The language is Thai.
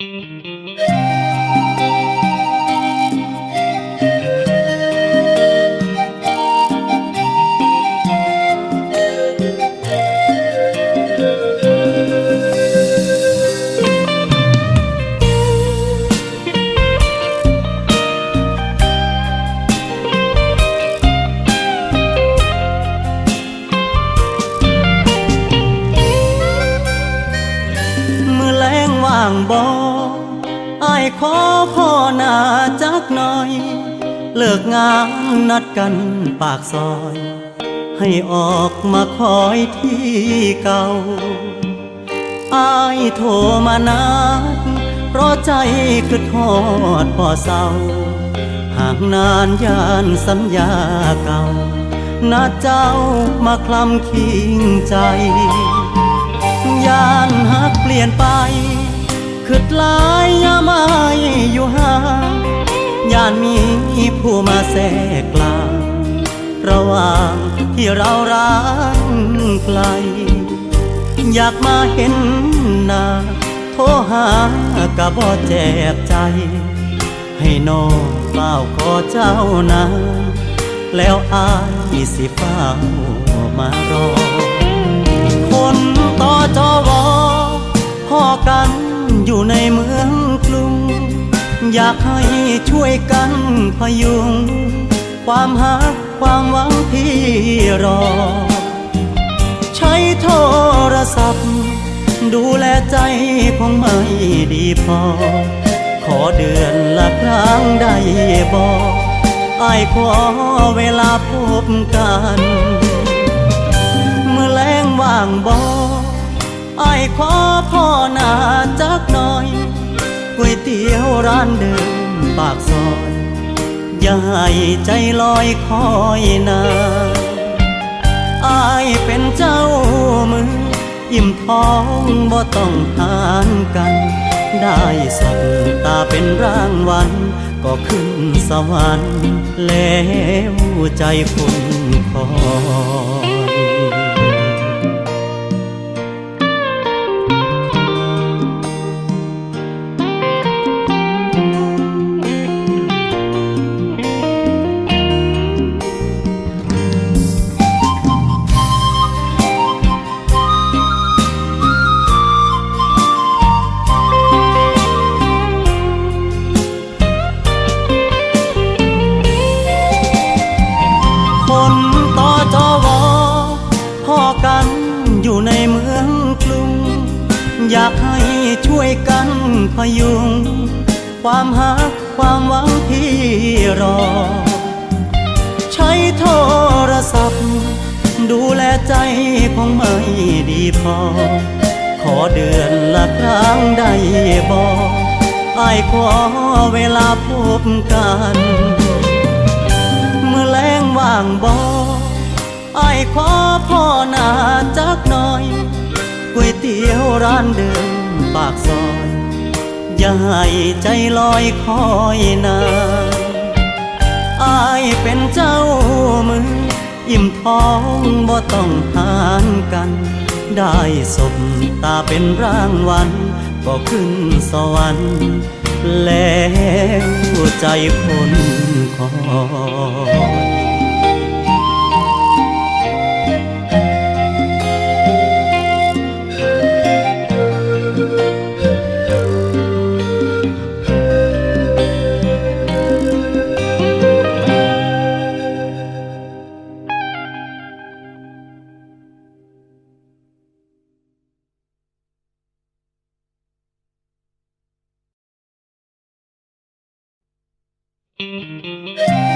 มือแรงว่างบ่อาย ขอพ่อหนาจักหน่อย เลิกงานนัดกันปากซอย ให้ออกมาคอยที่เก่าอายโทรมานัดเพราะใจคือทอดพ่อเศร้าห่างนานยานสัญญาเก่านัดเจ้ามาคลำคิงใจ ยานหักเปลี่ยนไปคืดลายานมีผู้มาแทรกกลาง ระหว่างที่เรารักไกล อยากมาเห็นหน้าโทรหากะบ่แจบใจ ให้น้องเฝ้าขอเจ้านานแล้วอายสิเฝ้ามารอ คนต่อจอวอพอกันอยู่ในเมืองกรุง อยากให้ช่วยกันพยุง ความหักความหวังที่รอ ใช้โทรศัพท์ ดูแลใจคงไม่ดีพอ ขอเดือนละครั้งได้บอกไอายขอเวลาพบกัน เตี๋ยวร้านเดิมปากซอยยาให้ใจลอยคอยนานอายเป็นเจ้ามืออิ่มท้องบ่ต้องหานกัน ได้สับตาเป็นร่างวัน ก็ขึ้นสวรรค์แล้วใจคุณคอย คนต่อจอวอพ่อกันอยู่ในเมืองกรุง อยากให้ช่วยกันพยุง ความหักความหวังที่รอ ใช้โทรศัพท์ ดูแลใจคงไม่ดีพอ ขอเดือนละครั้งได้บอกไอายขอเวลาพบกัน ว่างบอไอ้ายขอพ่อหนาจักหน่อยก๋วยเตี๋ยวร้านเดิมปากซอย อย่าให้ใจลอยคอยนานอายเป็นเจ้ามือ อิ่มท้องบ่ต้องหานกัน ได้สบตาเป็นร่างวัน ก็ขึ้นสวรรค์แล้วใจคนคอย Música